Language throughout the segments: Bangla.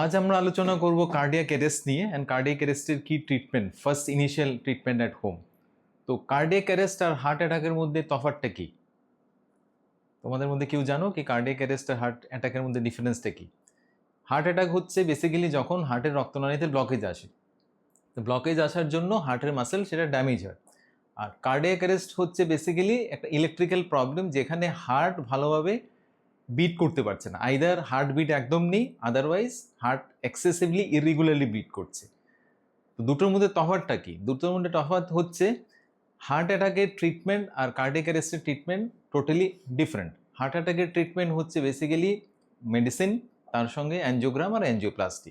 আজ আমরা আলোচনা করব কার্ডিয়াক অ্যারেস্ট নিয়ে অ্যান্ড কার্ডিয়াক অ্যারেস্টের কী treatment first initial treatment at home তো কার্ডিয়াক অ্যারেস্ট আর হার্ট অ্যাটাকের মধ্যে তফাৎটা কী? তোমাদের মধ্যে কেউ জানো কি কার্ডিয়াক অ্যারেস্ট আর হার্ট অ্যাটাকের মধ্যে ডিফারেন্সটা কী? হার্ট অ্যাটাক হচ্ছে বেসিক্যালি যখন হার্টের রক্তনালীতে ব্লকেজ আসে। তো ব্লকেজ আসার জন্য হার্টের মাসেল সেটা ড্যামেজ হয়। আর কার্ডিয়াক অ্যারেস্ট হচ্ছে বেসিক্যালি একটা ইলেকট্রিক্যাল প্রবলেম যেখানে হার্ট ভালোভাবে বিট করতে পারছে না। আইদার হার্ট বিট একদম নেই otherwise heart excessively irregularly beat করছে। তো দুটোর মধ্যে তফাৎটা কি? দুটোর মধ্যে তফাৎ হচ্ছে হার্ট অ্যাটাকের ট্রিটমেন্ট আর কার্ডিয়াক অ্যারেস্টের ট্রিটমেন্ট টোটালি ডিফারেন্ট হার্ট অ্যাটাকের ট্রিটমেন্ট হচ্ছে বেসিক্যালি মেডিসিন তার সঙ্গে অ্যানজিওগ্রাম আর অ্যানজিওপ্লাস্টি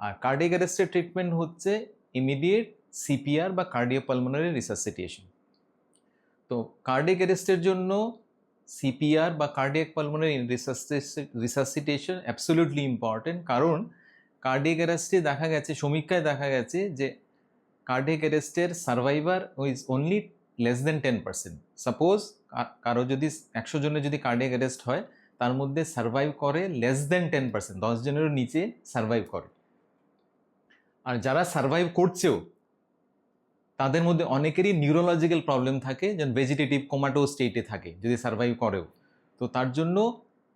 আর কার্ডিয়াক অ্যারেস্টের ট্রিটমেন্ট হচ্ছে ইমিডিয়েট সিপিআর বা কার্ডিওপালমোনারি রিসাসিটেশন তো কার্ডিয়াক অ্যারেস্টের জন্য সিপিআর বা cardiac pulmonary resuscitation absolutely important কারণ কার্ডিয়াক অ্যারেস্টে দেখা গেছে, সমীক্ষায় দেখা গেছে যে cardiac অ্যারেস্টের survivor is only less than ten percent suppose কারও যদি একশো জনের যদি কার্ডিয়াক অ্যারেস্ট হয়, তার মধ্যে সার্ভাইভ করে লেস দেন টেন পার্সেন্ট দশ জনেরও নিচে সার্ভাইভ করে। আর যারা সার্ভাইভ করছেও তাদের মধ্যে অনেকেরই নিউরোলজিক্যাল প্রবলেম থাকে যেমন ভেজিটেটিভ কোমাটো স্টেটে থাকে, যদি সার্ভাইভ করেও। তো তার জন্য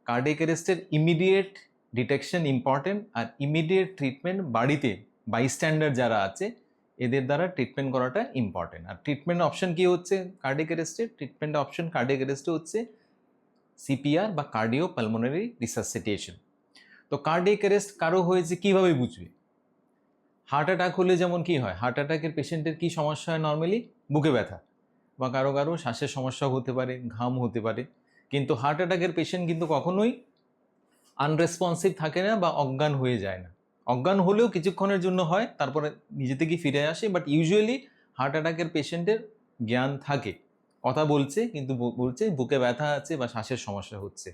কার্ডিয়াক অ্যারেস্টের ইমিডিয়েট ডিটেকশন ইম্পর্টেন্ট আর ইমিডিয়েট ট্রিটমেন্ট বাড়িতে বাইস্ট্যান্ডার যারা আছে, এদের দ্বারা ট্রিটমেন্ট করাটা ইম্পর্টেন্ট আর ট্রিটমেন্ট অপশন কি হচ্ছে কার্ডিয়াক অ্যারেস্টের ট্রিটমেন্ট অপশন কার্ডিয়াক অ্যারেস্টে হচ্ছে সিপিআর বা কার্ডিও পালমোনারি রিসাসিটেশন তো কার্ডিয়াক অ্যারেস্ট কারও হয়েছে কীভাবে বুঝবে? হার্ট অ্যাটাক হলে যেমন কি হয়? হার্ট অ্যাটাকের পেশেন্টের কি সমস্যা হয় নর্মালি বুকে ব্যথা। বা কারও কারও শ্বাসের সমস্যা হতে পারে, ঘাম হতে পারে। কিন্তু হার্ট অ্যাটাকের পেশেন্ট কিন্তু কখনোই আনরেসপন্সিভ থাকে না বা অজ্ঞান হয়ে যায় না। অজ্ঞান হলেও কিছুক্ষণের জন্য হয়, তারপরে নিজে থেকেই ফিরে আসে বাট ইউজুয়ালি হার্ট অ্যাটাকের পেশেন্টের জ্ঞান থাকে। কথা বলছে, কিন্তু বলছে বুকে ব্যথা আছে বা শ্বাসের সমস্যা হচ্ছে।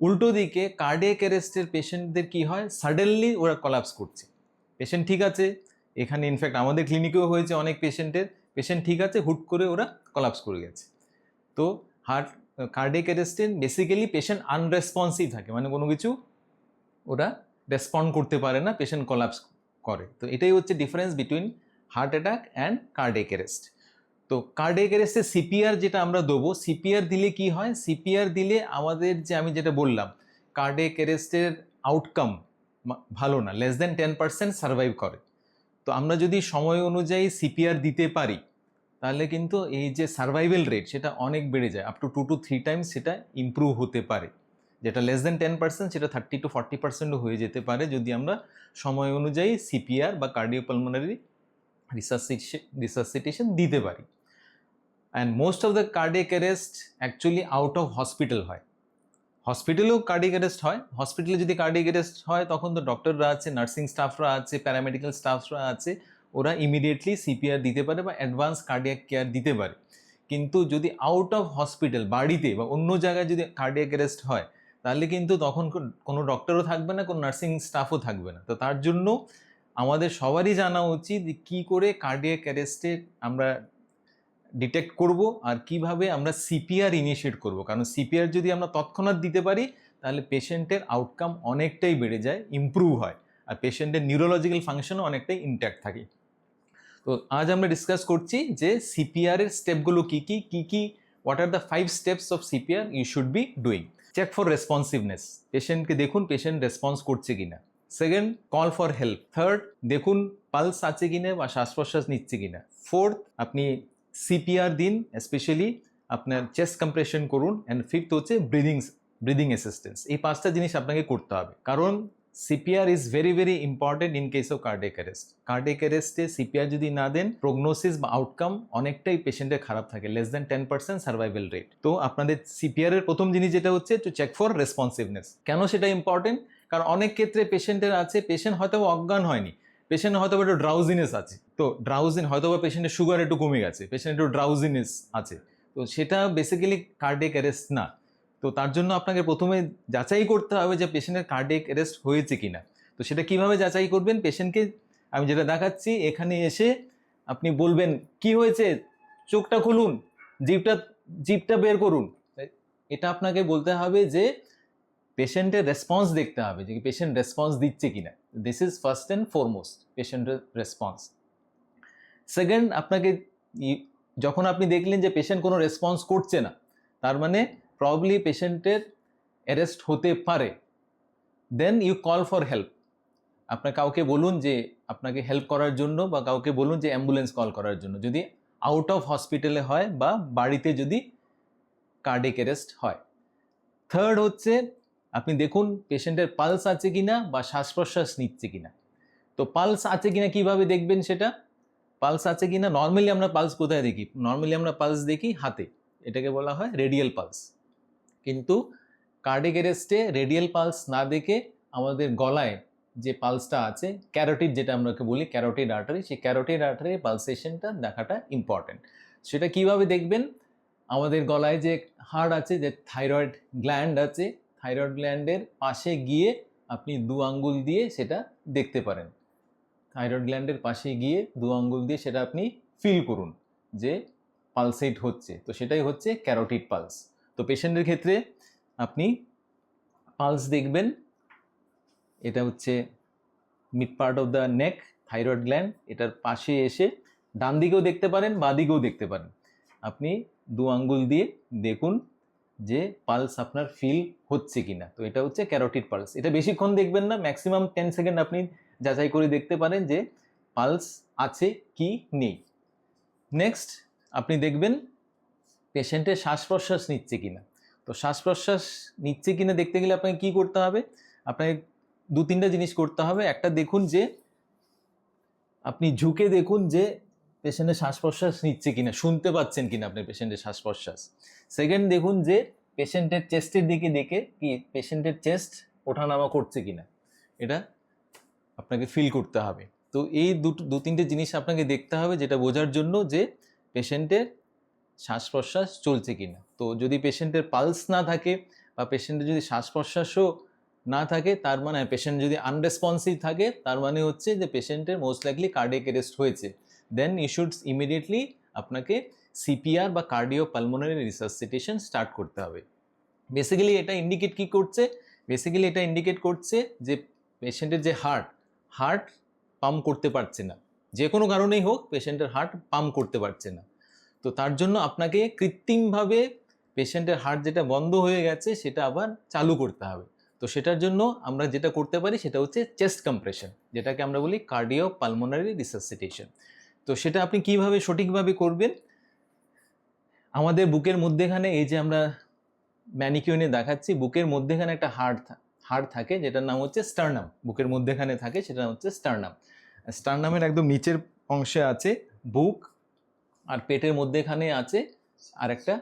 উল্টো দিকে কার্ডিয়াক অ্যারেস্টের পেশেন্টদের কি হয়? সাডেনলি ওরা কলাপস করছে। পেশেন্ট ঠিক আছে? এখানে ইনফ্যাক্ট আমাদের ক্লিনিকেও হয়েছে অনেক পেশেন্টের পেশেন্ট ঠিক আছে, হুট করে ওরা কলাপস করে গেছে। তো হার্ট কার্ডিয়াক অ্যারেস্টের বেসিক্যালি পেশেন্ট আনরেসপন্সিভ থাকে। মানে কোনো কিছু ওরা রেসপন্ড করতে পারে না পেশেন্ট কলাপস করে। তো এটাই হচ্ছে difference between heart attack and cardiac arrest তো কার্ডিয়াক অ্যারেস্টে সিপিআর যেটা আমরা দেবো সিপিআর দিলে কি হয়? সিপিআর দিলে আমাদের যে আমি যেটা বললাম কার্ডিয়াক অ্যারেস্টের আউটকাম ভালো না less than ten percent survive করে। তো আমরা যদি সময় অনুযায়ী সিপিআর দিতে পারি, তাহলে কিন্তু এই যে সার্ভাইভেল রেট সেটা অনেক বেড়ে যায় up to two to three times সেটা ইম্প্রুভ হতে পারে। যেটা লেস দেন টেন পার্সেন্ট সেটা থার্টি টু ফর্টি পার্সেন্টও হয়ে যেতে পারে যদি আমরা সময় অনুযায়ী সিপিআর বা কার্ডিওপালমোনারি রিসাসিটেশন দিতে পারি। And most of the cardiac arrest actually out of hospital হয়। হসপিটালেও কার্ডিক অ্যারেস্ট হয়। হসপিটালে যদি কার্ডিক অ্যারেস্ট হয়, তখন তো ডক্টররা আছে নার্সিং স্টাফরা আছে প্যারামেডিক্যাল স্টাফরা আছে, ওরা ইমিডিয়েটলি সিপিআর দিতে পারে বা অ্যাডভান্স কার্ডিয়াক কেয়ার দিতে পারে। কিন্তু যদি আউট অফ হসপিটাল বাড়িতে বা অন্য জায়গায় যদি কার্ডিয়াক অ্যারেস্ট হয়, তাহলে কিন্তু তখন কোনো ডক্টরও থাকবে না, কোনো নার্সিং স্টাফও থাকবে না। তো তার জন্য আমাদের সবারই জানা উচিত কী করে কার্ডিয়াক অ্যারেস্টে আমরা ডিটেক্ট করব আর কীভাবে আমরা সিপিআর ইনিশিয়েট করব। কারণ সিপিআর যদি আমরা তৎক্ষণাৎ দিতে পারি, তাহলে পেশেন্টের আউটকাম অনেকটাই বেড়ে যায় ইম্প্রুভ হয়। আর পেশেন্টের নিউরোলজিক্যাল ফাংশনও অনেকটাই ইনট্যাক্ট থাকে। তো আজ আমরা ডিসকাস করছি যে সিপিআর এর স্টেপগুলো কী কী কী কী what are the five steps of CPR you should be doing check for responsiveness পেশেন্টকে দেখুন পেশেন্ট রেসপন্স করছে কিনা। Second call for help third দেখুন পালস আছে কিনা বা শ্বাস প্রশ্বাস নিচ্ছে কিনা। ফোর্থ আপনি সিপিআর দিন স্পেশালি আপনার চেস্ট কম্প্রেশন করুন অ্যান্ড ফিফথ হচ্ছে ব্রিদিং ব্রিদিং অ্যাসিস্ট্যান্স এই পাঁচটা জিনিস আপনাকে করতে হবে। কারণ CPR is very very important in case of cardiac arrest cardiac অ্যারেস্টে CPR যদি না দেন প্রগনোসিস বা আউটকাম অনেকটাই পেশেন্টের খারাপ থাকে less than ten percent survival rate তো আপনাদের সিপিআর এর প্রথম জিনিস যেটা হচ্ছে টু চেক ফর রেসপন্সিভনেস কেন সেটা ইম্পর্টেন্ট কারণ অনেক ক্ষেত্রে পেশেন্টের আছে পেশেন্ট হয়তো অজ্ঞান হয়নি। পেশেন্ট হয়তো একটু ড্রাউজিনেস আছে। তো ড্রাউজিন হয়তো বা পেশেন্টের সুগার একটু কমে গেছে। পেশেন্ট একটু ড্রাউজিনেস আছে। তো সেটা বেসিক্যালি কার্ডিয়াক অ্যারেস্ট না। তো তার জন্য আপনাকে প্রথমে যাচাই করতে হবে যে পেশেন্টের কার্ডিয়াক অ্যারেস্ট হয়েছে কি না তো সেটা কীভাবে যাচাই করবেন? পেশেন্টকে আমি যেটা দেখাচ্ছি, এখানে এসে আপনি বলবেন, কি হয়েছে? চোখটা খুলুন জিপটা জিপটা বের করুন। এটা আপনাকে বলতে হবে যে পেশেন্টের রেসপন্স দেখতে হবে যে পেশেন্ট রেসপন্স দিচ্ছে কিনা। This is first and foremost পেশেন্টের রেসপন্স সেকেন্ড আপনাকে যখন আপনি দেখলেন যে পেশেন্ট কোনো রেসপন্স করছে না, তার মানে প্রবলি পেশেন্টের অ্যারেস্ট হতে পারে then you call for help আপনার কাউকে বলুন যে আপনাকে হেল্প করার জন্য বা কাউকে বলুন যে অ্যাম্বুলেন্স কল করার জন্য, যদি আউট অফ হসপিটালে হয় বা বাড়িতে যদি কার্ডিক অ্যারেস্ট হয়। থার্ড হচ্ছে আপনি দেখুন, পেশেন্টের পালস আছে কি না বা শ্বাস প্রশ্বাস নিচ্ছে কি না তো পালস আছে কি না কীভাবে দেখবেন সেটা? পালস আছে কি না নর্মালি আমরা পালস কোথায় দেখি? নর্মালি আমরা পালস দেখি হাতে। এটাকে বলা হয় রেডিয়াল পালস। কিন্তু কার্ডিক অ্যারেস্টে রেডিয়াল পালস না দেখে আমাদের গলায় যে পালসটা আছে, ক্যারোটিড যেটা আমরাকে বলি, ক্যারোটিড আর্টারি, সেই ক্যারোটিড আর্টারি পালসেশনটা দেখাটা ইম্পর্টেন্ট সেটা কীভাবে দেখবেন? আমাদের গলায় যে হাড় আছে, যে থাইরয়েড গ্ল্যান্ড আছে থাইরয়েড গ্ল্যান্ডের পাশে গিয়ে আপনি দু আঙ্গুল দিয়ে সেটা দেখতে পারেন। থাইরয়েড গ্ল্যান্ডের পাশে গিয়ে দু আঙ্গুল দিয়ে সেটা আপনি ফিল করুন যে পালসেট হচ্ছে। তো সেটাই হচ্ছে ক্যারোটিড পালস তো পেশেন্টের ক্ষেত্রে আপনি পালস দেখবেন, এটা হচ্ছে mid part of the neck thyroid gland এটার পাশে এসে ডান দিকেও দেখতে পারেন, বাঁ দিকেও দেখতে পারেন। আপনি দু আঙ্গুল দিয়ে দেখুন যে পালস আপনার ফিল হচ্ছে কিনা। তো এটা হচ্ছে ক্যারোটিড পালস এটা বেশিক্ষণ দেখবেন না ম্যাক্সিমাম টেন সেকেন্ড আপনি যাচাই করে দেখতে পারেন যে পালস আছে কি নেই। নেক্সট আপনি দেখবেন পেশেন্টের শ্বাস প্রশ্বাস নিচ্ছে কিনা। তো শ্বাস প্রশ্বাস নিচ্ছে কিনা দেখতে গেলে আপনাকে কি করতে হবে? আপনাকে দু তিনটা জিনিস করতে হবে। একটা দেখুন যে আপনি ঝুঁকে দেখুন যে পেশেন্টের শ্বাস প্রশ্বাস নিচ্ছে কিনা, শুনতে পাচ্ছেন কিনা আপনি পেশেন্টের শ্বাস প্রশ্বাস সেকেন্ড দেখুন যে পেশেন্টের চেস্টের দিকে দেখে কি পেশেন্টের চেস্ট ওঠানামা করছে কিনা, এটা আপনাকে ফিল করতে হবে। তো এই দুটো, দু তিনটে জিনিস আপনাকে দেখতে হবে যেটা বোঝার জন্য যে পেশেন্টের শ্বাস প্রশ্বাস চলছে কিনা। তো যদি পেশেন্টের পালস না থাকে বা পেশেন্টের যদি শ্বাস প্রশ্বাসও না থাকে, তার মানে পেশেন্ট যদি আনরেসপন্সিভ থাকে, তার মানে হচ্ছে যে পেশেন্টের মোস্ট লাইকলি কার্ডিয়াক অ্যারেস্ট হয়েছে। দেন ইউ শুড ইমিডিয়েটলি আপনাকে সিপিআর বা কার্ডিও পালমোনারি রিসাসিটেশন স্টার্ট করতে হবে। বেসিক্যালি এটা ইন্ডিকেট কি করছে? বেসিক্যালি এটা ইন্ডিকেট করছে যে পেশেন্টের যে হার্ট হার্ট পাম্প করতে পারছে না। যে কোনো কারণেই হোক পেশেন্টের হার্ট পাম্প করতে পারছে না। তো তার জন্য আপনাকে কৃত্রিমভাবে পেশেন্টের হার্ট যেটা বন্ধ হয়ে গেছে সেটা আবার চালু করতে হবে। তো সেটার জন্য আমরা যেটা করতে পারি সেটা হচ্ছে চেস্ট কম্প্রেশন যেটাকে আমরা বলি কার্ডিও পালমোনারি রিসাসিটেশন তো সেটা আপনি কীভাবে সঠিকভাবে করবেন? আমাদের বুকের মধ্যেখানে এই যে আমরা ম্যানিকিউনে দেখাচ্ছি, বুকের মধ্যেখানে একটা হাড় হাড় থাকে যেটার নাম হচ্ছে স্টার্নাম। বুকের মধ্যেখানে থাকে সেটা হচ্ছে স্টার্নাম। স্টার্নামের একদম নিচের অংশে আছে বুক আর পেটের মধ্যেখানে আছে আর একটা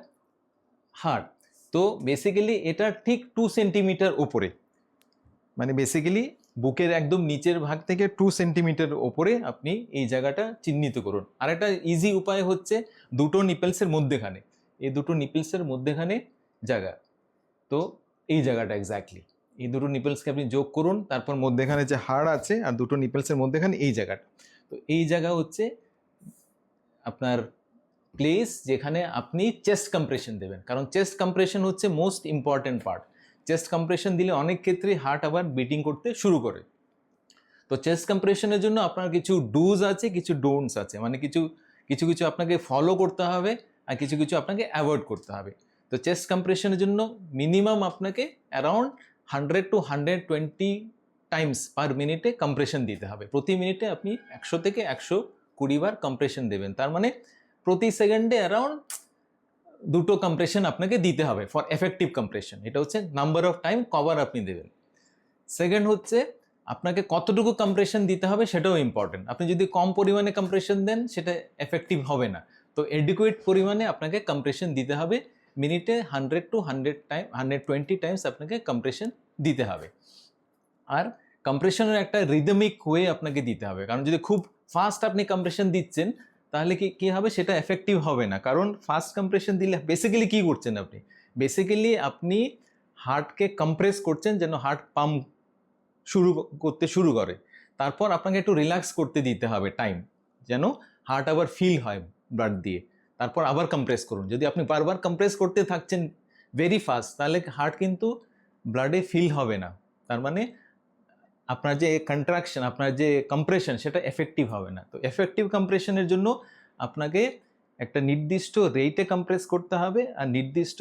হাড়। তো বেসিক্যালি এটা ঠিক টু সেন্টিমিটার ওপরে মানে বেসিক্যালি বুকের একদম নিচের ভাগ থেকে টু সেন্টিমিটার ওপরে আপনি এই জায়গাটা চিহ্নিত করুন। আর একটা ইজি উপায় হচ্ছে দুটো নিপেলসের মধ্যেখানে। এই দুটো নিপেলসের মধ্যেখানে জায়গা। তো এই জায়গাটা এক্স্যাক্টলি এই দুটো নিপেলসকে আপনি যোগ করুন, তারপর মধ্যেখানে যে হাড় আছে আর দুটো নিপেলসের মধ্যেখানে এই জায়গাটা। তো এই জায়গা হচ্ছে আপনার প্লেস যেখানে আপনি চেস্ট কম্প্রেশন দেবেন। কারণ চেস্ট কম্প্রেশন হচ্ছে most important part chest compression দিলে অনেক ক্ষেত্রে হার্ট আবার বিটিং করতে শুরু করে। তো চেস্ট কম্প্রেশনের জন্য আপনার কিছু ডুজ আছে, কিছু ডোন্টস আছে। মানে কিছু কিছু কিছু আপনাকে ফলো করতে হবে আর কিছু কিছু আপনাকে অ্যাভয়েড করতে হবে। তো চেস্ট কম্প্রেশনের জন্য মিনিমাম আপনাকে around hundred to hundred twenty times per মিনিটে কম্প্রেশন দিতে হবে। প্রতি মিনিটে আপনি একশো থেকে একশো কুড়ি বার কম্প্রেশন দেবেন। তার মানে প্রতি সেকেন্ডে অ্যারাউন্ড দুটো কম্প্রেশন আপনাকে দিতে হবে ফর এফেক্টিভ কম্প্রেশন এটা হচ্ছে নাম্বার অফ টাইম কভার আপনি দেবেন। সেকেন্ড হচ্ছে, আপনাকে কতটুকু কম্প্রেশন দিতে হবে সেটাও ইম্পর্টেন্ট আপনি যদি কম পরিমাণে কম্প্রেশন দেন, সেটা এফেক্টিভ হবে না। তো এডিকুয়েট পরিমাণে আপনাকে কম্প্রেশন দিতে হবে। মিনিটে hundred to hundred time hundred twenty times আপনাকে কম্প্রেশন দিতে হবে। আর কম্প্রেশনের একটা রিদমিক ওয়ে আপনাকে দিতে হবে। কারণ যদি খুব ফাস্ট আপনি কম্প্রেশন দিচ্ছেন তাহলে কি, কী হবে? সেটা এফেক্টিভ হবে না। কারণ ফাস্ট কম্প্রেশন দিলে বেসিক্যালি কী করছেন আপনি? বেসিক্যালি আপনি হার্টকে কম্প্রেস করছেন যেন হার্ট পাম্প শুরু করতে শুরু করে। তারপর আপনাকে একটু রিল্যাক্স করতে দিতে হবে টাইম যেন হার্ট আবার ফিল হয় ব্লাড দিয়ে। তারপর আবার কম্প্রেস করুন। যদি আপনি বারবার কম্প্রেস করতে থাকছেন ভেরি ফাস্ট তাহলে হার্ট কিন্তু ব্লাডে ফিল হবে না। তার মানে আপনার যে কন্ট্রাকশন আপনার যে কম্প্রেশন সেটা এফেক্টিভ হবে না। তো এফেক্টিভ কম্প্রেশনের জন্য আপনাকে একটা নির্দিষ্ট রেটে কম্প্রেস করতে হবে আর নির্দিষ্ট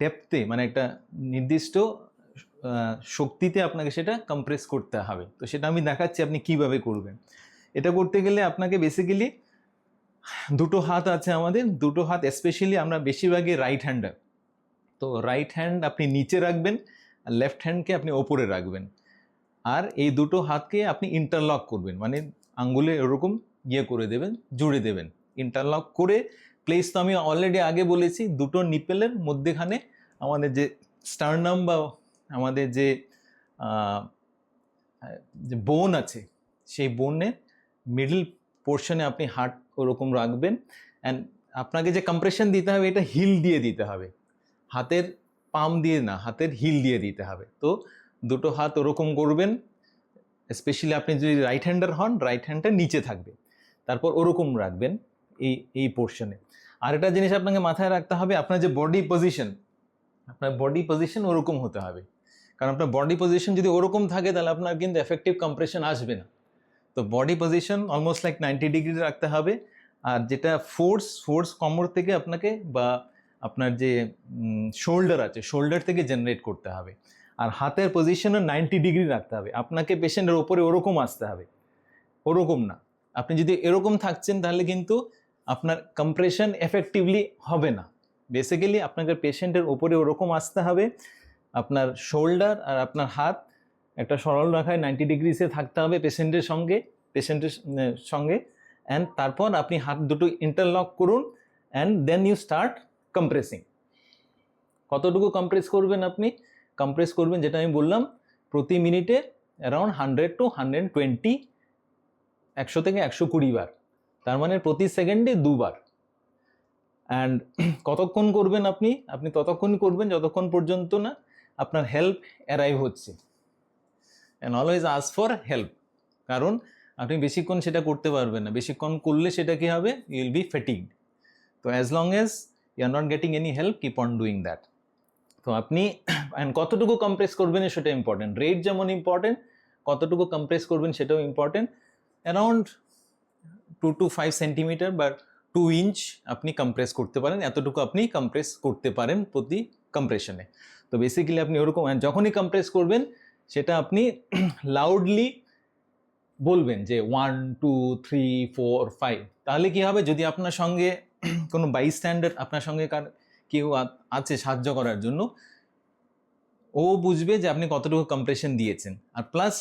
ডেপথে মানে একটা নির্দিষ্ট শক্তিতে আপনাকে সেটা কম্প্রেস করতে হবে। তো সেটা আমি দেখাচ্ছি আপনি কীভাবে করবেন। এটা করতে গেলে আপনাকে বেসিক্যালি দুটো হাত আছে আমাদের, দুটো হাত স্পেশালি আমরা বেশিরভাগই রাইট হ্যান্ডার তো রাইট হ্যান্ড আপনি নিচে রাখবেন, আর লেফট হ্যান্ডকে আপনি ওপরে রাখবেন। আর এই দুটো হাতকে আপনি ইন্টারলক করবেন। মানে আঙ্গুলে এরকম ইয়ে করে দেবেন, জুড়ে দেবেন। ইন্টারলক করে প্লেস তো আমি অলরেডি আগে বলেছি, দুটো নিপেলের মধ্যেখানে আমাদের যে স্টারনাম বা আমাদের যে বোন আছে, সেই বোনের মিডল পোর্শনে আপনি হার্ট ওরকম রাখবেন। অ্যান্ড আপনাকে যে কম্প্রেশন দিতে হবে, এটা হিল দিয়ে দিতে হবে। হাতের পাম দিয়ে না, হাতের হিল দিয়ে দিতে হবে। তো দুটো হাত ওরকম করবেন স্পেশালি আপনি যদি রাইট হ্যান্ডার হন রাইট হ্যান্ডটা নিচে থাকবে। তারপর ওরকম রাখবেন এই এই পোর্শনে আর একটা জিনিস আপনাকে মাথায় রাখতে হবে, আপনার যে বডি পজিশন আপনার বডি পজিশন ওরকম হতে হবে। কারণ আপনার বডি পজিশন যদি ওরকম থাকে, তাহলে আপনার কিন্তু এফেক্টিভ কম্প্রেশন আসবে না। তো body position almost like ninety degree রাখতে হবে, আর যেটা ফোর্স ফোর্স কমর থেকে আপনাকে বা আপনার যে শোল্ডার আছে শোল্ডার থেকে জেনারেট করতে হবে। আর হাতের পজিশনও নাইনটি ডিগ্রি রাখতে হবে। আপনাকে পেশেন্টের ওপরে ওরকম আসতে হবে। ওরকম না। আপনি যদি এরকম থাকছেন, তাহলে কিন্তু আপনার কম্প্রেশন এফেক্টিভলি হবে না। বেসিক্যালি আপনাকে পেশেন্টের ওপরে ওরকম আসতে হবে। আপনার শোল্ডার আর আপনার হাত একটা সরল রাখায় নাইনটি ডিগ্রিসে থাকতে হবে পেশেন্টের সঙ্গে পেশেন্টের সঙ্গে। অ্যান্ড তারপর আপনি হাত দুটো ইন্টারলক করুন and then you start compressing কতটুকু কম্প্রেস করবেন আপনি? কম্প্রেস করবেন, যেটা আমি বললাম, প্রতি মিনিটে around hundred to hundred twenty একশো থেকে একশো কুড়ি বার। তার মানে প্রতি সেকেন্ডে দুবার। অ্যান্ড কতক্ষণ করবেন আপনি? আপনি ততক্ষণ করবেন, যতক্ষণ পর্যন্ত না আপনার হেল্প অ্যারাইভ হচ্ছে। And always ask for help কারণ আপনি বেশিক্ষণ সেটা করতে পারবেন না। বেশিক্ষণ করলে সেটা কি হবে? ইউ উইল বি ফেটিগড তো as long as you are not getting any help keep on doing that তো আপনি অ্যান্ড কতটুকু কম্প্রেস করবেন সেটা ইম্পর্টেন্ট রেট যেমন ইম্পর্টেন্ট কতটুকু কম্প্রেস করবেন সেটাও important around two to five centimetre বা টু ইঞ্চ আপনি কম্প্রেস করতে পারেন। এতটুকু আপনি কম্প্রেস করতে পারেন প্রতি কম্প্রেশনে তো বেসিক্যালি আপনি ওরকম যখনই কম্প্রেস করবেন, সেটা আপনি লাউডলি বলবেন যে one two three four five তাহলে কি হবে? যদি আপনার সঙ্গে কোনো বাই স্ট্যান্ডার্ড আপনার সঙ্গে কার কেউ আছে সাহায্য করার জন্য। ও বুঝবে যে আপনি কতটুকু কম্প্রেশন দিয়েছেন। আর প্লাস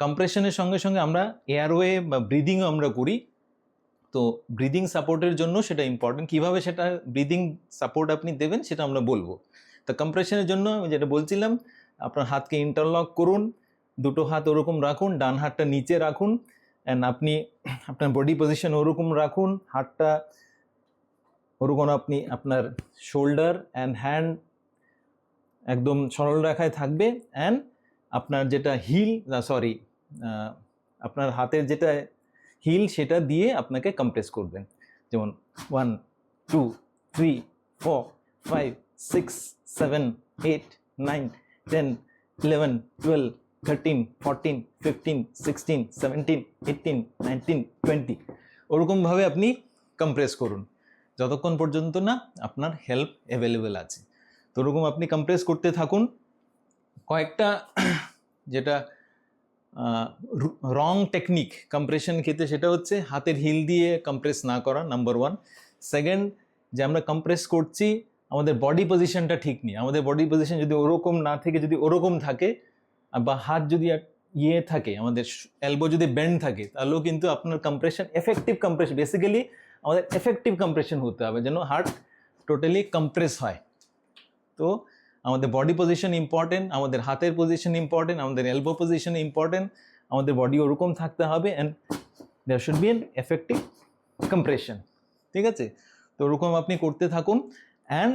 কম্প্রেশনের সঙ্গে সঙ্গে আমরা এয়ারওয়ে বা ব্রিদিংও আমরা করি। তো ব্রিদিং সাপোর্টের জন্য সেটা ইম্পর্টেন্ট কীভাবে সেটা ব্রিদিং সাপোর্ট আপনি দেবেন সেটা আমরা বলব। তো কম্প্রেশনের জন্য আমি যেটা বলছিলাম, আপনার হাতকে ইন্টারলক করুন, দুটো হাত ওরকম রাখুন, ডান হাতটা নিচে রাখুন। অ্যান্ড আপনি আপনার বডি পজিশন ওরকম রাখুন, হাতটা ওরকম আপনি আপনার শোল্ডার অ্যান্ড হ্যান্ড একদম সরল রেখায় থাকবে অ্যান্ড আপনার যেটা হিল সরি আপনার হাতের যেটা হিল সেটা দিয়ে আপনাকে কম্প্রেস করবেন যেমন one two three four five six seven eight nine ten eleven twelve thirteen fourteen fifteen sixteen seventeen eighteen nineteen twenty ওরকমভাবে আপনি কম্প্রেস করুন। যতক্ষণ পর্যন্ত না আপনার হেল্প অ্যাভেলেবেল আছে। তো ওরকম আপনি কম্প্রেস করতে থাকুন। কয়েকটা যেটা রং টেকনিক কম্প্রেশন ক্ষেত্রে সেটা হচ্ছে হাতের হিল দিয়ে কম্প্রেস না করা নাম্বার ওয়ান সেকেন্ড যে আমরা কম্প্রেস করছি, আমাদের বডি পজিশনটা ঠিক নেই। আমাদের বডি পজিশন যদি ওরকম না থেকে, যদি ওরকম থাকে বা হাত যদি ইয়ে থাকে, আমাদের এলবো যদি বেন্ড থাকে, তাহলেও কিন্তু আপনার কম্প্রেশন এফেক্টিভ কম্প্রেশন বেসিক্যালি আমাদের এফেক্টিভ কম্প্রেশন হতে হবে, যেন হার্ট টোটালি কম্প্রেস হয়। তো আমাদের বডি পজিশন ইম্পর্টেন্ট আমাদের হাতের পজিশন ইম্পর্টেন্ট আমাদের এলবো পজিশন ইম্পর্টেন্ট আমাদের বডি ওরকম থাকতে হবে and there should be an effective compression ঠিক আছে? তো ওরকম আপনি করতে থাকুন। অ্যান্ড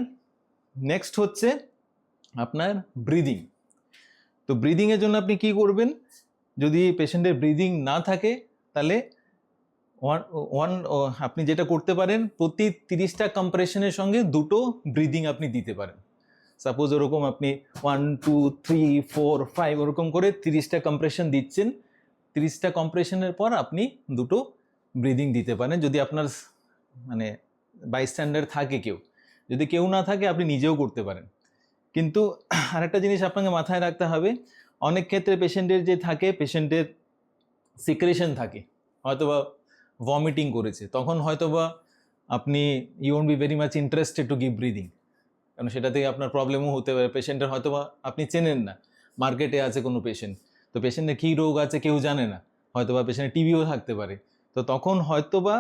নেক্সট হচ্ছে আপনার ব্রিদিং তো ব্রিদিংয়ের জন্য আপনি কি করবেন? যদি পেশেন্টের ব্রিদিং না থাকে, তাহলে ওয়ান আপনি যেটা করতে পারেন, প্রতি তিরিশটা কম্প্রেশনের সঙ্গে দুটো ব্রিদিং আপনি দিতে পারেন। সাপোজ ওরকম আপনি one two three four five ওরকম করে তিরিশটা কম্প্রেশন দিচ্ছেন, তিরিশটা কম্প্রেশনের পর আপনি দুটো ব্রিদিং দিতে পারেন। যদি আপনার মানে বাইস্ট্যান্ডার থাকে কেউ, যদি কেউ না থাকে আপনি নিজেও করতে পারেন। কিন্তু আরেকটা জিনিস আপনাকে মাথায় রাখতে হবে, অনেক ক্ষেত্রে পেশেন্টের যে থাকে পেশেন্টের সিক্রেশন থাকে। হয়তোবা ভমিটিং করেছে, তখন হয়তোবা আপনি you won't be very much interested to give breathing কারণ সেটা থেকে আপনার প্রবলেমও হতে পারে পেশেন্টের হয়তোবা আপনি চেনেন না মার্কেটে আছে কোনো পেশেন্ট তো পেশেন্টের কী রোগ আছে কেউ জানে না, হয়তোবা পেশেন্টের টিভিও থাকতে পারে, তো তখন হয়তোবা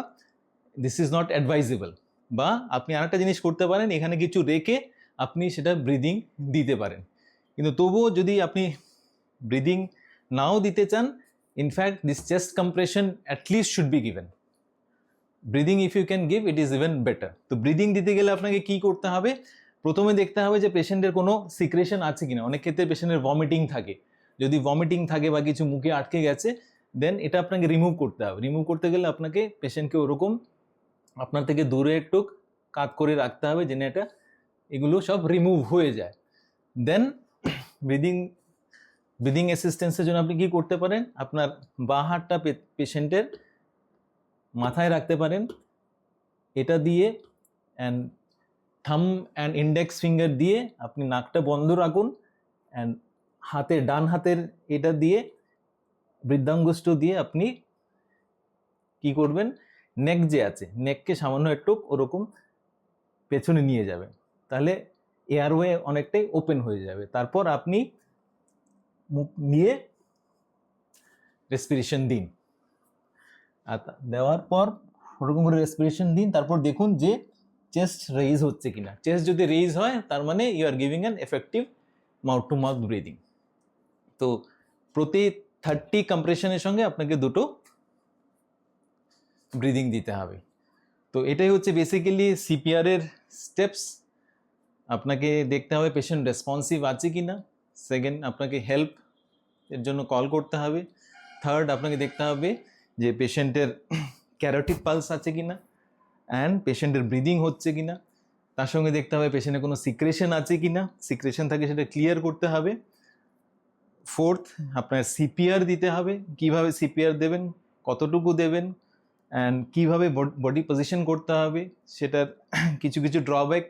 দিস ইজ নট অ্যাডভাইজেবল বা আপনি আরেকটা জিনিস করতে পারেন, এখানে কিছু রেখে আপনি সেটা ব্রিদিং দিতে পারেন, কিন্তু তবুও যদি আপনি ব্রিদিং নাও দিতে চান in fact this chest compression at least should be given breathing if you can give it is even better তো ব্রিদিং দিতে গেলে আপনাকে কি করতে হবে? প্রথমে দেখতে হবে যে পেশেন্টের কোনো সিক্রেশন আছে কিনা। অনেক ক্ষেত্রে পেশেন্টের ভমিটিং থাকে। যদি ভমিটিং থাকে বা কিছু মুখে আটকে গেছে দেন এটা আপনাকে রিমুভ করতে হবে। রিমুভ করতে গেলে আপনাকে পেশেন্টকে ওরকম আপনার থেকে দূরে একটু কাত করে রাখতে হবে, যেন এটা এগুলো সব রিমুভ হয়ে যায়। দেন ব্রিদিং ব্রিদিং অ্যাসিস্ট্যান্সের জন্য আপনি কি করতে পারেন? আপনার বাঁ হাতটা পেশেন্টের মাথায় রাখতে পারেন। এটা দিয়ে অ্যান্ড থাম অ্যান্ড ইন্ডেক্স ফিঙ্গার দিয়ে আপনি নাকটা বন্ধ রাখুন অ্যান্ড হাতে, ডান হাতের এটা দিয়ে বৃদ্ধাঙ্গুষ্ঠ দিয়ে আপনি কি করবেন? নেক যে আছে নেককে সামান্য একটু ওরকম পেছনে নিয়ে যাবেন। তাহলে এয়ারওয়ে অনেকটাই ওপেন হয়ে যাবে। তারপর আপনি মুখ নিয়ে রেসপিরেশন দিন। আর দেওয়ার পর ওরকম করে রেসপিরেশন দিন, তারপর দেখুন যে চেস্ট রেইজ হচ্ছে কিনা। চেস্ট যদি রেইজ হয়, তার মানে you are giving an effective mouth to mouth breathing তো প্রতি থার্টি কম্প্রেশনের সঙ্গে আপনাকে দুটো ব্রিদিং দিতে হবে। তো এটাই হচ্ছে বেসিক্যালি সিপিআরের স্টেপস আপনাকে দেখতে হবে পেশেন্ট রেসপন্সিভ আছে কি না সেকেন্ড আপনাকে হেল্প এর জন্য কল করতে হবে। থার্ড আপনাকে দেখতে হবে যে পেশেন্টের ক্যারোটিক পালস আছে কি না অ্যান্ড পেশেন্টের ব্রিদিং হচ্ছে কি না তার সঙ্গে দেখতে হবে পেশেন্টের কোনো সিক্রেশন আছে কি না সিক্রেশন থাকে সেটা ক্লিয়ার করতে হবে। ফোর্থ আপনার সিপিআর দিতে হবে। কীভাবে সিপিআর দেবেন? কতটুকু দেবেন? অ্যান্ড কীভাবে বডি পজিশন করতে হবে? সেটার কিছু কিছু ড্রব্যাক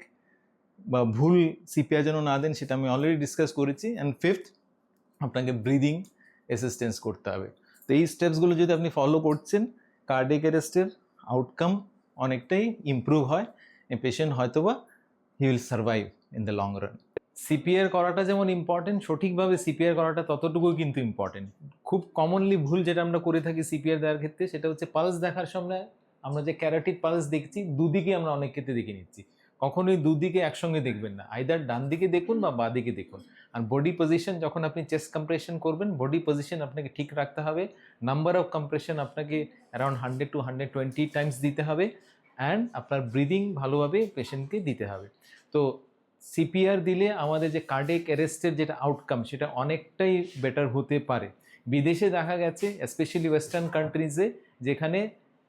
বা ভুল সিপিআর যেন না দেন, সেটা আমি অলরেডি ডিসকাস করেছি। অ্যান্ড ফিফথ আপনাকে ব্রিদিং অ্যাসিস্টেন্স করতে হবে। তো এই স্টেপসগুলো যদি আপনি ফলো করছেন কার্ডিক অ্যারেস্টের আউটকাম অনেকটাই ইমপ্রুভ হয়। পেশেন্ট হয়তোবা he will survive in the long run CPR করাটা যেমন ইম্পর্টেন্ট সঠিকভাবে সিপিআর করাটা ততটুকুই কিন্তু ইম্পর্টেন্ট খুব কমনলি ভুল যেটা আমরা করে থাকি সিপিআর দেওয়ার ক্ষেত্রে, সেটা হচ্ছে পালস দেখার সময় আমরা যে ক্যারাটিক পালস দেখছি দুদিকে আমরা অনেক ক্ষেত্রে দেখে নিচ্ছি। কখনোই দুদিকে একসঙ্গে দেখবেন না। আইদার ডান দিকে দেখুন বা বাঁ দিকে দেখুন। আর বডি পজিশন যখন আপনি চেস্ট কম্প্রেশন করবেন বডি পজিশন আপনাকে ঠিক রাখতে হবে। নাম্বার অফ কম্প্রেশন আপনাকে around hundred to hundred twenty times দিতে হবে। অ্যান্ড আপনার ব্রিদিং ভালোভাবে পেশেন্টকে দিতে হবে। তো সিপিআর দিলে আমাদের যে কার্ডিক অ্যারেস্টের যেটা আউটকাম সেটা অনেকটাই বেটার হতে পারে। বিদেশে দেখা গেছে স্পেশালি ওয়েস্টার্ন কান্ট্রিজে যেখানে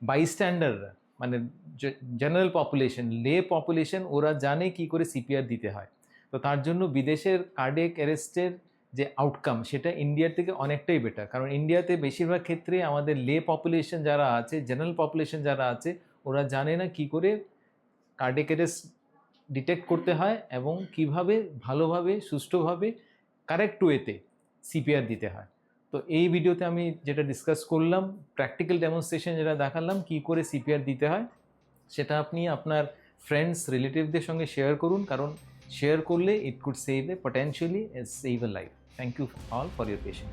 বাইস্ট্যান্ডাররা মানে জেনারেল পপুলেশন লে পপুলেশন ওরা জানে কি করে সিপিআর দিতে হয়। তো তার জন্য বিদেশের কার্ডিয়াক অ্যারেস্টের যে আউটকাম সেটা ইন্ডিয়ার থেকে অনেকটাই বেটার কারণ ইন্ডিয়াতে বেশিরভাগ ক্ষেত্রে আমাদের লে পপুলেশন যারা আছে জেনারেল পপুলেশন যারা আছে, ওরা জানে না কি করে কার্ডিয়াক অ্যারেস্ট ডিটেক্ট করতে হয় এবং কীভাবে ভালোভাবে, সুষ্ঠুভাবে কারেক্ট ওয়েতে সিপিআর দিতে হয়। তো এই ভিডিওতে আমি যেটা ডিসকাস করলাম প্র্যাকটিক্যাল ডেমনস্ট্রেশন যেটা দেখালাম, কি করে সিপিআর দিতে হয়। সেটা আপনি আপনার ফ্রেন্ডস রিলেটিভদের সঙ্গে শেয়ার করুন, কারণ শেয়ার করলে it could save a potentially save a life thank you all for your patience